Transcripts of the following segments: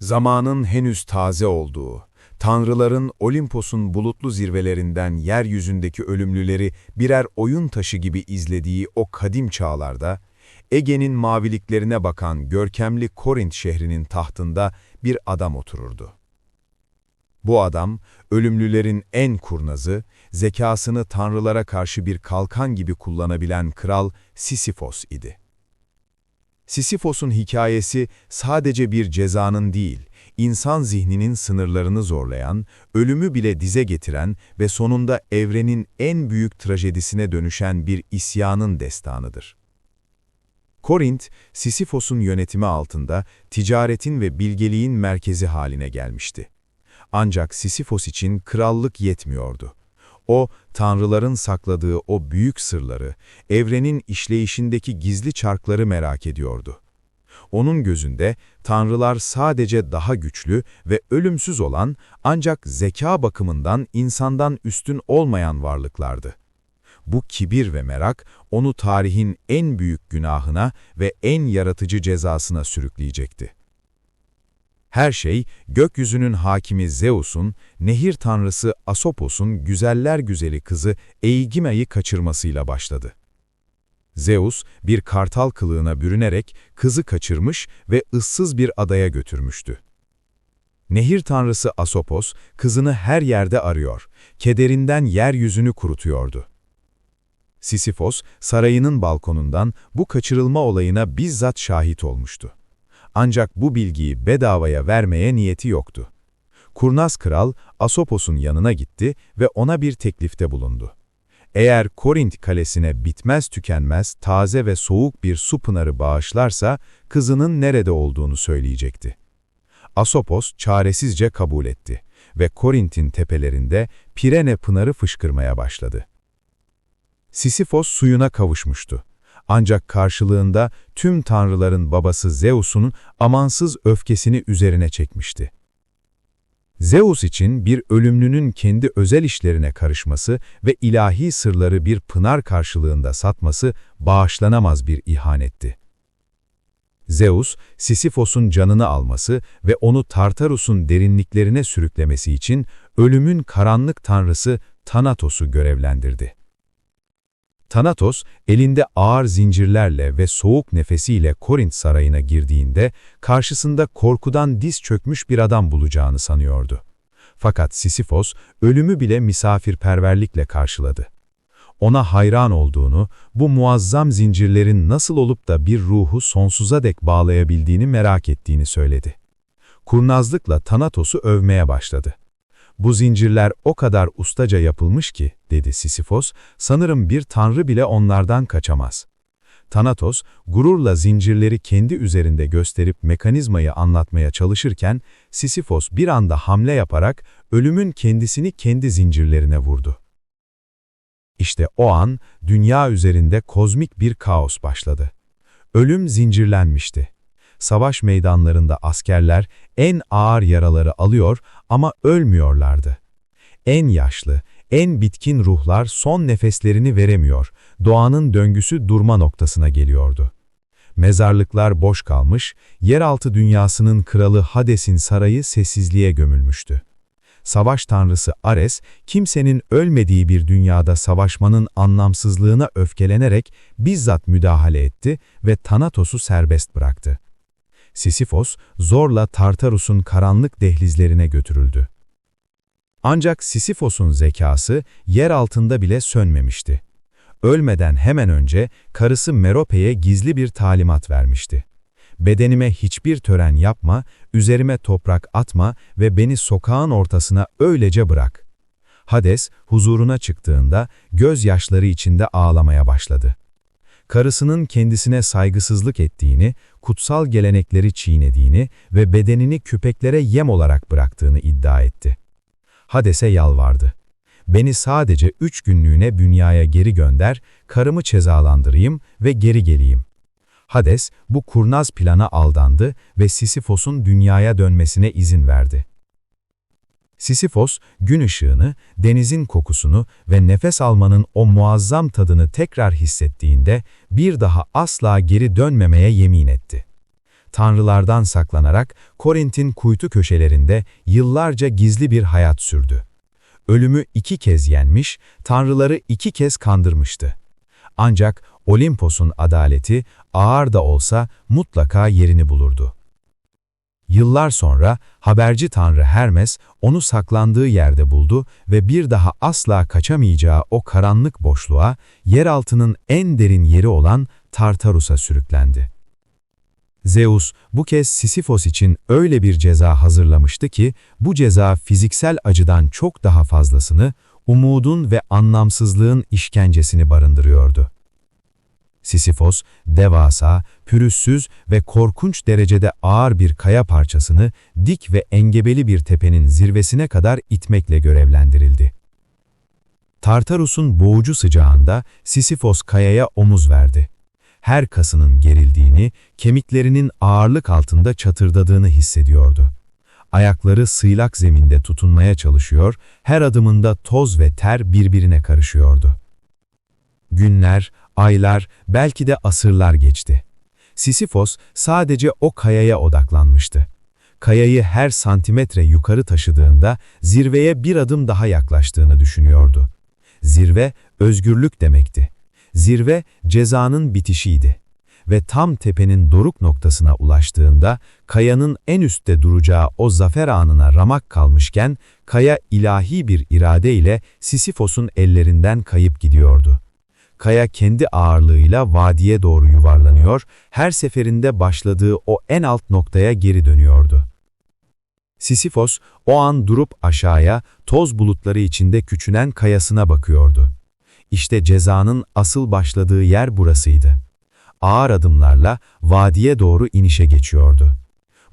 Zamanın henüz taze olduğu, tanrıların Olimpos'un bulutlu zirvelerinden yeryüzündeki ölümlüleri birer oyun taşı gibi izlediği o kadim çağlarda, Ege'nin maviliklerine bakan görkemli Korint şehrinin tahtında bir adam otururdu. Bu adam, ölümlülerin en kurnazı, zekasını tanrılara karşı bir kalkan gibi kullanabilen kral Sisyphos idi. Sisyphos'un hikayesi sadece bir cezanın değil, insan zihninin sınırlarını zorlayan, ölümü bile dize getiren ve sonunda evrenin en büyük trajedisine dönüşen bir isyanın destanıdır. Korint, Sisyphos'un yönetimi altında ticaretin ve bilgeliğin merkezi haline gelmişti. Ancak Sisyphos için krallık yetmiyordu. O, tanrıların sakladığı o büyük sırları, evrenin işleyişindeki gizli çarkları merak ediyordu. Onun gözünde tanrılar sadece daha güçlü ve ölümsüz olan ancak zeka bakımından insandan üstün olmayan varlıklardı. Bu kibir ve merak onu tarihin en büyük günahına ve en yaratıcı cezasına sürükleyecekti. Her şey, gökyüzünün hakimi Zeus'un, nehir tanrısı Asopos'un güzeller güzeli kızı Eigime'yi kaçırmasıyla başladı. Zeus, bir kartal kılığına bürünerek kızı kaçırmış ve ıssız bir adaya götürmüştü. Nehir tanrısı Asopos, kızını her yerde arıyor, kederinden yeryüzünü kurutuyordu. Sisyphos, sarayının balkonundan bu kaçırılma olayına bizzat şahit olmuştu. Ancak bu bilgiyi bedavaya vermeye niyeti yoktu. Kurnaz kral Asopos'un yanına gitti ve ona bir teklifte bulundu. Eğer Korint kalesine bitmez tükenmez taze ve soğuk bir su pınarı bağışlarsa kızının nerede olduğunu söyleyecekti. Asopos çaresizce kabul etti ve Korint'in tepelerinde Pirene pınarı fışkırmaya başladı. Sisyphos suyuna kavuşmuştu. Ancak karşılığında tüm tanrıların babası Zeus'un amansız öfkesini üzerine çekmişti. Zeus için bir ölümlünün kendi özel işlerine karışması ve ilahi sırları bir pınar karşılığında satması bağışlanamaz bir ihanetti. Zeus, Sisyphos'un canını alması ve onu Tartarus'un derinliklerine sürüklemesi için ölümün karanlık tanrısı Thanatos'u görevlendirdi. Thanatos, elinde ağır zincirlerle ve soğuk nefesiyle Korint sarayına girdiğinde, karşısında korkudan diz çökmüş bir adam bulacağını sanıyordu. Fakat Sisyphos, ölümü bile misafirperverlikle karşıladı. Ona hayran olduğunu, bu muazzam zincirlerin nasıl olup da bir ruhu sonsuza dek bağlayabildiğini merak ettiğini söyledi. Kurnazlıkla Tanatos'u övmeye başladı. Bu zincirler o kadar ustaca yapılmış ki, dedi Sisyphos, sanırım bir tanrı bile onlardan kaçamaz. Thanatos, gururla zincirleri kendi üzerinde gösterip mekanizmayı anlatmaya çalışırken, Sisyphos bir anda hamle yaparak ölümün kendisini kendi zincirlerine vurdu. İşte o an, dünya üzerinde kozmik bir kaos başladı. Ölüm zincirlenmişti. Savaş meydanlarında askerler en ağır yaraları alıyor ama ölmüyorlardı. En yaşlı, en bitkin ruhlar son nefeslerini veremiyor, doğanın döngüsü durma noktasına geliyordu. Mezarlıklar boş kalmış, yeraltı dünyasının kralı Hades'in sarayı sessizliğe gömülmüştü. Savaş tanrısı Ares, kimsenin ölmediği bir dünyada savaşmanın anlamsızlığına öfkelenerek bizzat müdahale etti ve Tanatos'u serbest bıraktı. Sisyphos zorla Tartarus'un karanlık dehlizlerine götürüldü. Ancak Sisyphos'un zekası yer altında bile sönmemişti. Ölmeden hemen önce karısı Merope'ye gizli bir talimat vermişti. Bedenime hiçbir tören yapma, üzerime toprak atma ve beni sokağın ortasına öylece bırak. Hades huzuruna çıktığında gözyaşları içinde ağlamaya başladı karısının kendisine saygısızlık ettiğini, kutsal gelenekleri çiğnediğini ve bedenini köpeklere yem olarak bıraktığını iddia etti. Hades'e yalvardı. Beni sadece üç günlüğüne dünyaya geri gönder, karımı cezalandırayım ve geri geleyim. Hades bu kurnaz plana aldandı ve Sisyphos'un dünyaya dönmesine izin verdi. Sisyphos, gün ışığını, denizin kokusunu ve nefes almanın o muazzam tadını tekrar hissettiğinde bir daha asla geri dönmemeye yemin etti. tanrılardan saklanarak Korint'in kuytu köşelerinde yıllarca gizli bir hayat sürdü. Ölümü iki kez yenmiş, tanrıları iki kez kandırmıştı. Ancak Olimpos'un adaleti ağır da olsa mutlaka yerini bulurdu. Yıllar sonra haberci tanrı Hermes onu saklandığı yerde buldu ve bir daha asla kaçamayacağı o karanlık boşluğa, yeraltının en derin yeri olan Tartarus'a sürüklendi. Zeus bu kez Sisyphos için öyle bir ceza hazırlamıştı ki bu ceza fiziksel acıdan çok daha fazlasını, umudun ve anlamsızlığın işkencesini barındırıyordu. Sisyphos, devasa, pürüzsüz ve korkunç derecede ağır bir kaya parçasını dik ve engebeli bir tepenin zirvesine kadar itmekle görevlendirildi. Tartarus'un boğucu sıcağında Sisyphos kayaya omuz verdi. Her kasının gerildiğini, kemiklerinin ağırlık altında çatırdadığını hissediyordu. Ayakları sıylak zeminde tutunmaya çalışıyor, her adımında toz ve ter birbirine karışıyordu. Günler, aylar, belki de asırlar geçti. Sisyphos sadece o kayaya odaklanmıştı. Kayayı her santimetre yukarı taşıdığında zirveye bir adım daha yaklaştığını düşünüyordu. Zirve, özgürlük demekti. Zirve, cezanın bitişiydi. Ve tam tepenin doruk noktasına ulaştığında, kayanın en üstte duracağı o zafer anına ramak kalmışken, kaya ilahi bir irade ile Sisyphos'un ellerinden kayıp gidiyordu. Kaya kendi ağırlığıyla vadiye doğru yuvarlanıyor, her seferinde başladığı o en alt noktaya geri dönüyordu. Sisyphos o an durup aşağıya, toz bulutları içinde küçünen kayasına bakıyordu. İşte cezanın asıl başladığı yer burasıydı. Ağır adımlarla vadiye doğru inişe geçiyordu.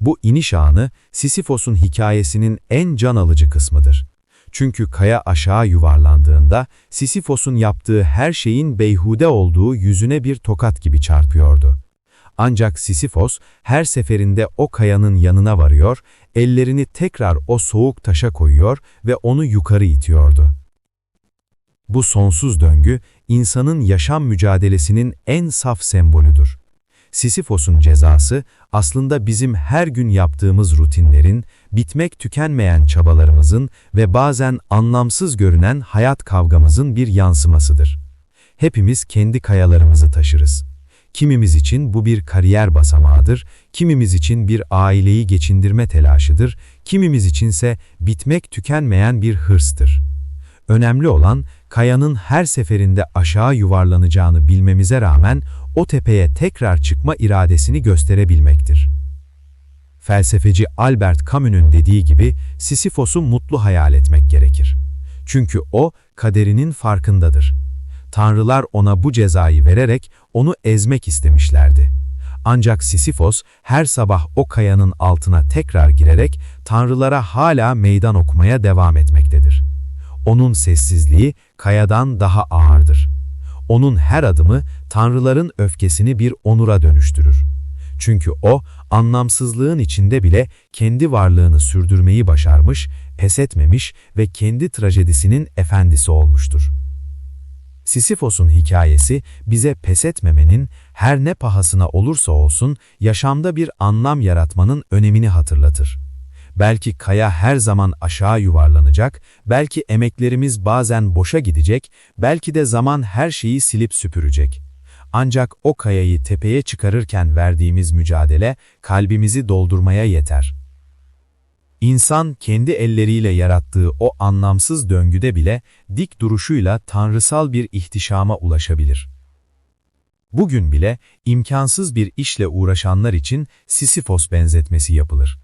Bu iniş anı Sisyphos'un hikayesinin en can alıcı kısmıdır. Çünkü kaya aşağı yuvarlandığında Sisyphos'un yaptığı her şeyin beyhude olduğu yüzüne bir tokat gibi çarpıyordu. Ancak Sisyphos her seferinde o kayanın yanına varıyor, ellerini tekrar o soğuk taşa koyuyor ve onu yukarı itiyordu. Bu sonsuz döngü, insanın yaşam mücadelesinin en saf sembolüdür. Sisyphos'un cezası aslında bizim her gün yaptığımız rutinlerin, bitmek tükenmeyen çabalarımızın ve bazen anlamsız görünen hayat kavgamızın bir yansımasıdır. Hepimiz kendi kayalarımızı taşırız. Kimimiz için bu bir kariyer basamağıdır, kimimiz için bir aileyi geçindirme telaşıdır, kimimiz içinse bitmek tükenmeyen bir hırstır. Önemli olan kayanın her seferinde aşağı yuvarlanacağını bilmemize rağmen o tepeye tekrar çıkma iradesini gösterebilmektir. Felsefeci Albert Camus'un dediği gibi Sisyphos'u mutlu hayal etmek gerekir. Çünkü o kaderinin farkındadır. Tanrılar ona bu cezayı vererek onu ezmek istemişlerdi. Ancak Sisyphos her sabah o kayanın altına tekrar girerek tanrılara hala meydan okumaya devam etmektedir. Onun sessizliği kayadan daha ağırdır. Onun her adımı tanrıların öfkesini bir onura dönüştürür. Çünkü o, anlamsızlığın içinde bile kendi varlığını sürdürmeyi başarmış, pes etmemiş ve kendi trajedisinin efendisi olmuştur. Sisyphos'un hikayesi bize pes etmemenin, her ne pahasına olursa olsun yaşamda bir anlam yaratmanın önemini hatırlatır. Belki kaya her zaman aşağı yuvarlanacak, belki emeklerimiz bazen boşa gidecek, belki de zaman her şeyi silip süpürecek. Ancak o kayayı tepeye çıkarırken verdiğimiz mücadele kalbimizi doldurmaya yeter. İnsan kendi elleriyle yarattığı o anlamsız döngüde bile dik duruşuyla tanrısal bir ihtişama ulaşabilir. Bugün bile imkansız bir işle uğraşanlar için Sisyphos benzetmesi yapılır.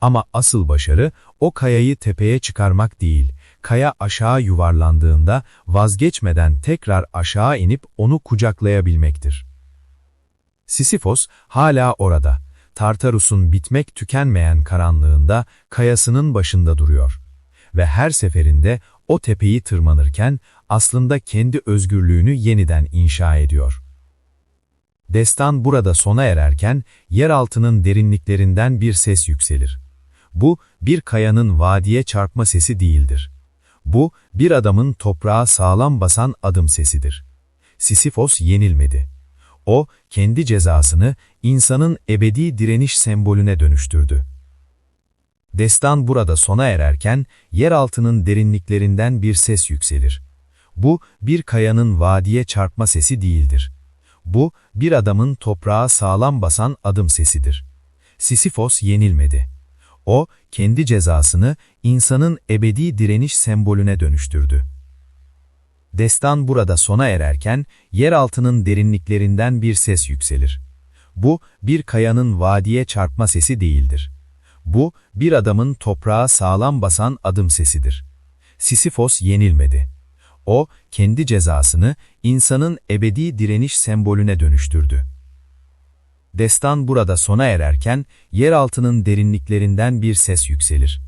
Ama asıl başarı o kayayı tepeye çıkarmak değil, kaya aşağı yuvarlandığında vazgeçmeden tekrar aşağı inip onu kucaklayabilmektir. Sisyphos hala orada, Tartarus'un bitmek tükenmeyen karanlığında kayasının başında duruyor. Ve her seferinde o tepeyi tırmanırken aslında kendi özgürlüğünü yeniden inşa ediyor. Destan burada sona ererken yeraltının derinliklerinden bir ses yükselir. Bu, bir kayanın vadiye çarpma sesi değildir. Bu, bir adamın toprağa sağlam basan adım sesidir. Sisyphos yenilmedi. O, kendi cezasını insanın ebedi direniş sembolüne dönüştürdü. Destan burada sona ererken, yeraltının derinliklerinden bir ses yükselir. Bu, bir kayanın vadiye çarpma sesi değildir. Bu, bir adamın toprağa sağlam basan adım sesidir. Sisyphos yenilmedi. O, kendi cezasını insanın ebedi direniş sembolüne dönüştürdü. Destan burada sona ererken, yeraltının derinliklerinden bir ses yükselir. Bu, bir kayanın vadiye çarpma sesi değildir. Bu, bir adamın toprağa sağlam basan adım sesidir. Sisyphos yenilmedi. O, kendi cezasını insanın ebedi direniş sembolüne dönüştürdü. Destan burada sona ererken, yeraltının derinliklerinden bir ses yükselir.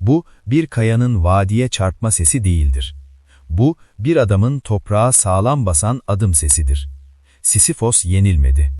Bu, bir kayanın vadiye çarpma sesi değildir. Bu, bir adamın toprağa sağlam basan adım sesidir. Sisyphos yenilmedi.